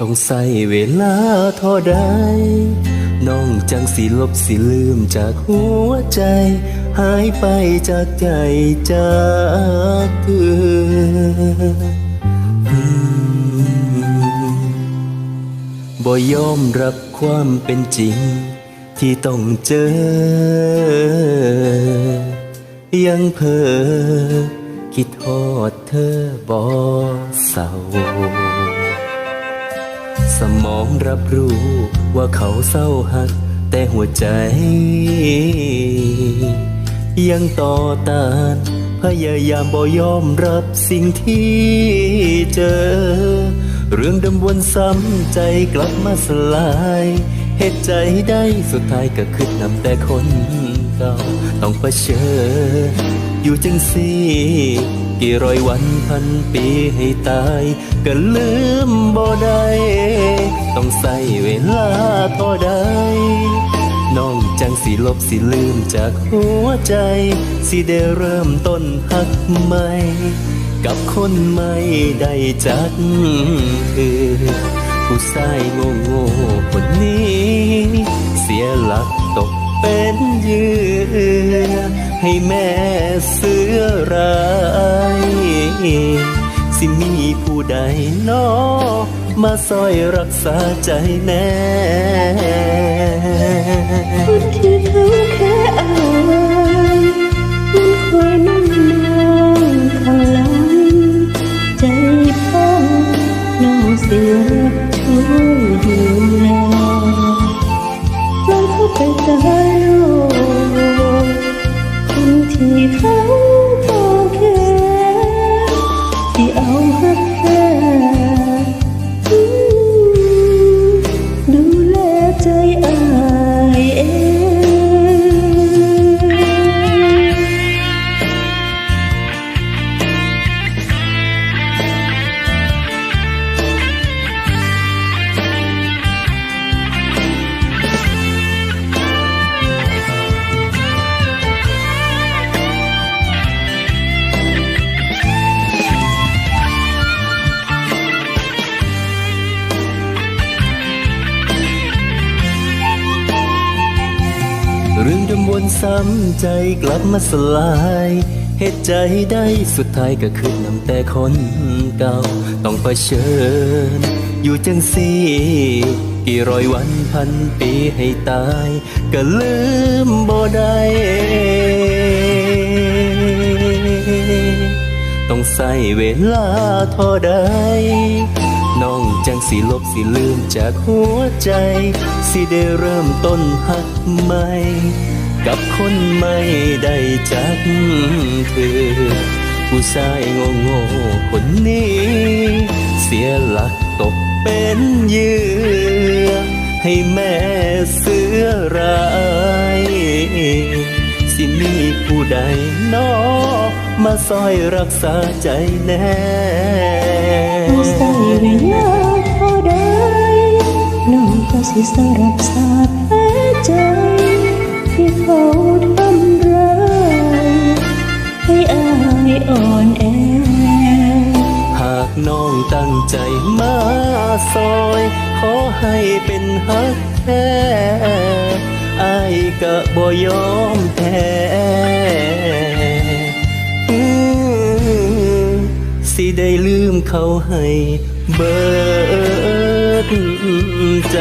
ต้องใส่เวลาเท่าใดน้องจังสิลบสิลืมจากหัวใจ หายไปจากใจจากเธออืมบ่ยอมรับความเป็นจริง ที่ต้องเจอ ยังเพ้อคิดทอดเธอบ่เศร้า สมองรับรู้ว่าเขาเศร้าหัก แต่หัวใจ ยังต่อต้านพยายามบ่ยอมรับสิ่งที่เจอ เรื่องดำวนซ้ำใจกลับมาสลายเหตุใจได้สุดท้ายก็คือนำแต่คนเก่าต้องเผชิญ อยู่จังสี่กี่ร้อยวันพันปีให้ตาย ก็ลืมบ่ได้ต้องใส่เวลาเท่าใดน้องจังสิลบสิลืมจากหัวใจ สิได้เริ่มต้นหักใหม่กับคนไม่ได้จักคือผู้ชายโง่โง่คนนี้ เสียหลักตกเป็นเยื่อ ให้แม่เสือร้ายสิมีผู้ใดนอมาซอยรักษาใจแน่ เรื่องดำวนซ้ำใจกลับมาสลายเหตุใจได้สุดท้ายก็คือนำแต่คนเก่า ต้องเผชิญ อยู่จังสีกี่ร้อยวันพันปีให้ตาย ก็ลืมบ่ได้ต้องใส่เวลาเท่าใดน้อ งสิลบสิลืมจากหัวใจ สิได้เริ่มต้นหักใหม่ กับคนไม่ได้จากเธอ ผู้ชายโง่โง่ๆคนนี้ เสียหลักตกเป็นเหยื่อให้แม่เสือร้ายสิมีผู้ใดนอมาซอยรักษาใจแน่ผู้ใส่ องก็สิสรับสาแผลใจ ที่เขาทำร้ายให้อายอ่อนแอ หากน้องตั้งใจมาซอย ขอให้เป็นฮักแท้อายก็บ่ยอมแพ้สิได้ลืมเขาให้เบิด ใจ